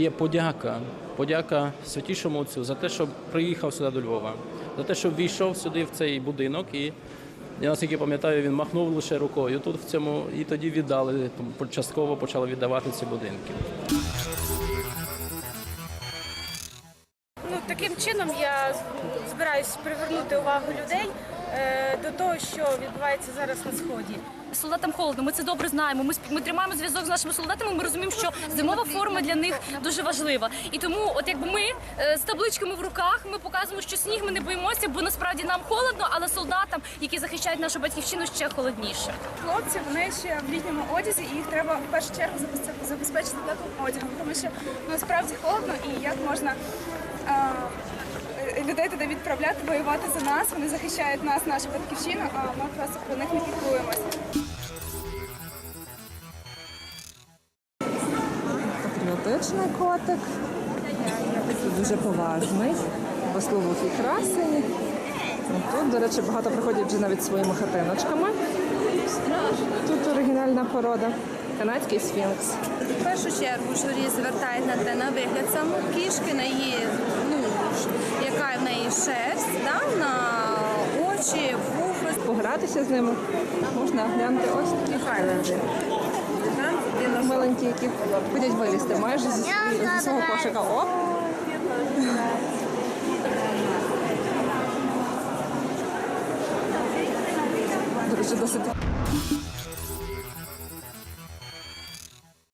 є подяка. Подяка святішому отцю за те, що приїхав сюди до Львова, за те, що війшов сюди в цей будинок і. Я наскільки пам'ятаю, він махнув лише рукою тут в цьому, і тоді віддали, частково почали віддавати ці будинки. Таким чином я збираюсь привернути увагу людей е, до того, що відбувається зараз на сході. Солдатам холодно, ми це добре знаємо. Ми, ми тримаємо зв'язок з нашими солдатами. Ми розуміємо, що зимова форма для них дуже важлива. І тому, от якби ми е, з табличками в руках, ми показуємо, що сніг ми не боїмося, бо насправді нам холодно, але солдатам, які захищають нашу батьківщину, ще холодніше. Хлопці вони ще в літньому одязі, і їх треба в першу чергу забезпечити теплим одягом, тому що ну, холодно і як можна. е, Людей туди відправляти, воювати за нас. Вони захищають нас, нашу батьківщину, а ми просто про них не піклуємося. Патріотичний котик. Дуже поважний, послугухий Тут, до речі, багато приходять вже навіть своїми хатиночками. Тут оригінальна порода. Канадський сфінкс. В першу чергу журі звертає на те на вигляд саме кішки, на її ну, яка в неї шерсть, да, на очі, вуха. Погратися з ними можна глянути ось такі хайленди. Миленькі, які ходять вилізти майже зі, зі свого кошика. Оп! До речі, досить